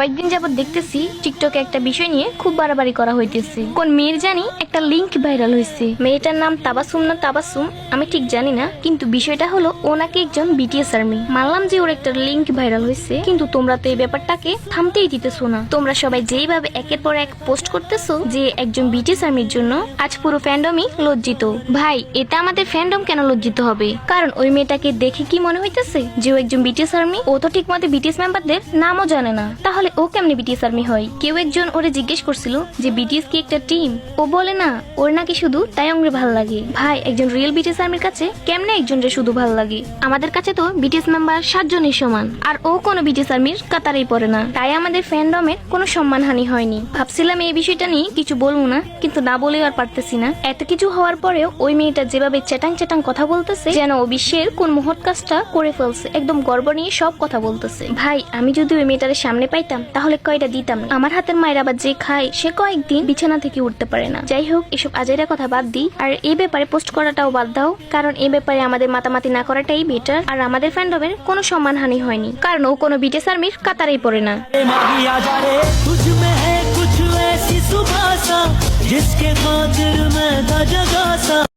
কয়েকদিন যাবত দেখতেছি টিকটকে একটা বিষয় নিয়ে খুব বাড়াবাড়ি করা হইতেছে। কোন মেয়ের জানি একটা লিংক ভাইরাল হয়েছে মেয়েটার নাম তাবাসুম না তাবাসুম, আমি ঠিক জানি না, কিন্তু বিষয়টা হলো ও নাকি একজন বিটিএস আর্মি মানলাম যে ওর একটা লিংক ভাইরাল হয়েছে কিন্তু তোমরা তো এই ব্যাপারটাকে থামতেই দিতেছো না। তোমরা সবাই যেইভাবে একের পর এক পোস্ট করতেছো যে একজন বিটিএস আর্মির জন্য আজ পুরো ফ্যান্ডমই লজ্জিত। ভাই এটা আমাদের ফ্যান্ডম কেন লজ্জিত হবে? কারণ ওই মেয়েটাকে দেখে কি মনে হইতেছে যে ও একজন বিটিএস আর্মি ও তো ঠিক মতো বিটিএস মেম্বারদের নামও জানে না। তাহলে ও কেমনে বিটিএস আর্মি হয়? কেউ একজন ওরে জিজ্ঞেস করছিল যে বিটিএস কি একটা টিম ও বলে, না, ওর নাকি শুধু তায়ংরে ভালো লাগে। ভাই, একজন রিয়েল বিটিএস আর্মির কাছে কেমনে একজনরে শুধু ভালো লাগে? আমাদের কাছে তো বিটিএস মেম্বার সাতজনই সমান, আর ও কোনো বিটিএস আর্মির কাতারেই পড়ে না। তাই আমাদের ফ্যান্ডমের কোনো সম্মানহানি হয়নি। ভাবছিলাম এই বিষয়টা নিয়ে কিছু বলব না, কিন্তু না বলেও আর পারতেছি না। এত কিছু হওয়ার পরেও ওই মেয়েটা যেভাবে চেটাং চেটাং কথা বলতেছে, যেন ও বিশ্বের কোন মহৎ কাজটা করে ফেলছে, একদম গর্ব নিয়ে সব কথা বলতেছে। ভাই, আমি যদি ওই মেয়েটার সামনে পাইতাম তাহলে কয়টা দিতাম না। আমার হাতের মায়ের আবার যে খায় সে কয়েকদিন বিছানা থেকে উঠতে পারে না যাই হোক এসব আজাইরা কথা বাদ দিই আর এই ব্যাপারে পোস্ট করাটাও বাদ দাও কারণ এই ব্যাপারে আমাদের মাতামাতি না করাটাই বেটার আর আমাদের ফ্যান্ডমের কোনো সম্মানহানি হয়নি কারণ ও কোনো বিটেস আর্মির কাতারেই পড়ে না माही आ जा रे तुझ में है कुछ ऐसी सुभाषा जिसके खातिर मैं था जगा सा